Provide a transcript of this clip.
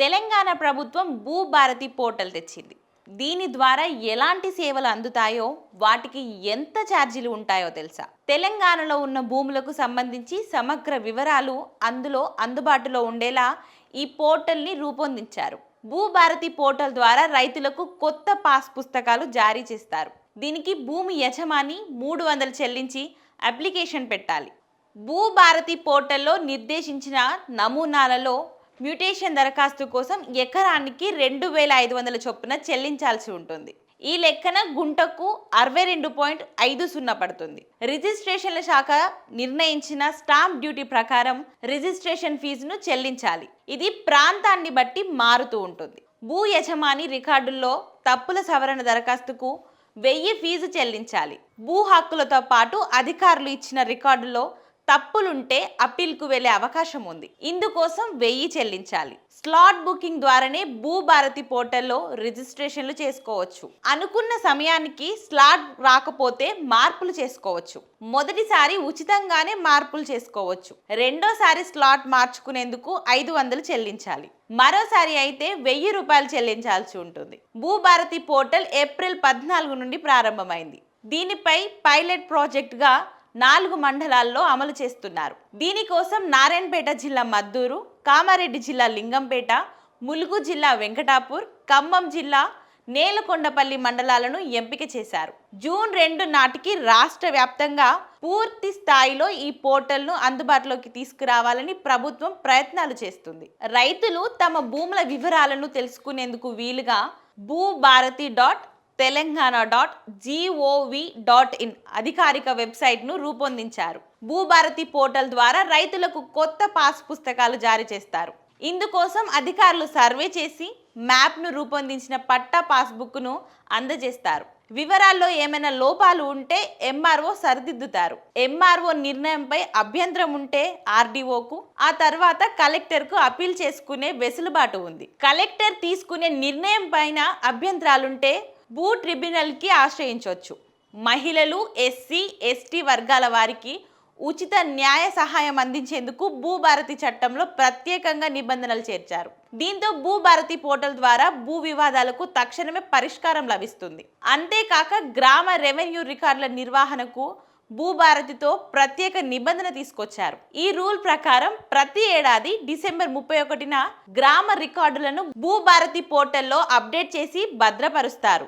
తెలంగాణ ప్రభుత్వం భూభారతి పోర్టల్ తెచ్చింది. దీని ద్వారా ఎలాంటి సేవలు అందుతాయో వాటికి ఎంత ఛార్జీలు ఉంటాయో తెలుసా? తెలంగాణలో ఉన్న భూములకు సంబంధించి సమగ్ర వివరాలు అందులో అందుబాటులో ఉండేలా ఈ పోర్టల్ని రూపొందించారు. భూభారతి పోర్టల్ ద్వారా రైతులకు కొత్త పాస్ పుస్తకాలు జారీ చేస్తారు. దీనికి భూమి యజమాని మూడు వందలు చెల్లించి అప్లికేషన్ పెట్టాలి. భూభారతి పోర్టల్లో నిర్దేశించిన నమూనాలలో మ్యూటేషన్ దరఖాస్తు కోసం ఎకరానికి రెండు వేల ఐదు వందల చొప్పున చెల్లించాల్సి ఉంటుంది. ఈ లెక్కన గుంటకు అరవై రెండు పాయింట్ ఐదు సున్నా పడుతుంది. రిజిస్ట్రేషన్ల శాఖ నిర్ణయించిన స్టాంప్ డ్యూటీ ప్రకారం రిజిస్ట్రేషన్ ఫీజును చెల్లించాలి. ఇది ప్రాంతాన్ని బట్టి మారుతూ ఉంటుంది. భూ యజమాని రికార్డుల్లో తప్పుల సవరణ దరఖాస్తుకు వెయ్యి ఫీజు చెల్లించాలి. భూ హక్కులతో పాటు అధికారులు ఇచ్చిన రికార్డులో తప్పులుంటే అప్పీల్కు వెళ్ళే అవకాశం ఉంది. ఇందుకోసం వెయ్యి చెల్లించాలి. స్లాట్ బుకింగ్ ద్వారానే భూభారతి పోర్టల్లో రిజిస్ట్రేషన్లు చేసుకోవచ్చు. అనుకున్న సమయానికి స్లాట్ రాకపోతే మార్పులు చేసుకోవచ్చు. మొదటిసారి ఉచితంగానే మార్పులు చేసుకోవచ్చు. రెండోసారి స్లాట్ మార్చుకునేందుకు ఐదు వందలు చెల్లించాలి. మరోసారి అయితే వెయ్యి రూపాయలు చెల్లించాల్సి ఉంటుంది. భూభారతి పోర్టల్ ఏప్రిల్ పద్నాలుగు నుండి ప్రారంభమైంది. దీనిపై పైలట్ ప్రాజెక్ట్గా నాలుగు మండలాల్లో అమలు చేస్తున్నారు. దీనికోసం నారాయణపేట జిల్లా మద్దూరు కామారెడ్డి జిల్లా లింగంపేట ములుగు జిల్లా వెంకటాపూర్ ఖమ్మం జిల్లా నేలకొండపల్లి మండలాలను ఎంపిక చేశారు. జూన్ రెండు నాటికి రాష్ట్ర వ్యాప్తంగా పూర్తి స్థాయిలో ఈ పోర్టల్ను అందుబాటులోకి తీసుకురావాలని ప్రభుత్వం ప్రయత్నాలు చేస్తుంది. రైతులు తమ భూముల వివరాలను తెలుసుకునేందుకు వీలుగా Bhubharathi dot Telangana dot G O V dot in అధికారిక వెబ్సైట్ను రూపొందించారు. భూభారతి పోర్టల్ ద్వారా రైతులకు కొత్త పాస్ పుస్తకాలు జారీ చేస్తారు. ఇందుకోసం అధికారులు సర్వే చేసి మ్యాప్ను రూపొందించిన పట్టా పాస్బుక్ను అందజేస్తారు. వివరాల్లో ఏమైనా లోపాలు ఉంటే ఎంఆర్ఓ సరిదిద్దుతారు. ఎంఆర్ఓ నిర్ణయంపై అభ్యంతరం ఉంటే ఆర్డీఓకు ఆ తర్వాత కలెక్టర్కు అప్పీల్ చేసుకునే వెసులుబాటు ఉంది. కలెక్టర్ తీసుకునే నిర్ణయం పైన అభ్యంతరాలుంటే భూ ట్రిబ్యునల్కి ఆశ్రయించవచ్చు మహిళలు ఎస్సీ ఎస్టీ వర్గాల వారికి ఉచిత న్యాయ సహాయం అందించేందుకు భూభారతి చట్టంలో ప్రత్యేకంగా నిబంధనలు చేర్చారు. దీంతో భూభారతి పోర్టల్ ద్వారా భూ వివాదాలకు తక్షణమే పరిష్కారం లభిస్తుంది. అంతేకాక గ్రామ రెవెన్యూ రికార్డుల నిర్వహణకు భూభారతితో ప్రత్యేక నిబంధన తీసుకొచ్చారు. ఈ రూల్ ప్రకారం ప్రతి ఏడాది డిసెంబర్ ముప్పై ఒకటిన గ్రామ రికార్డులను భూభారతి పోర్టల్లో అప్డేట్ చేసి భద్రపరుస్తారు.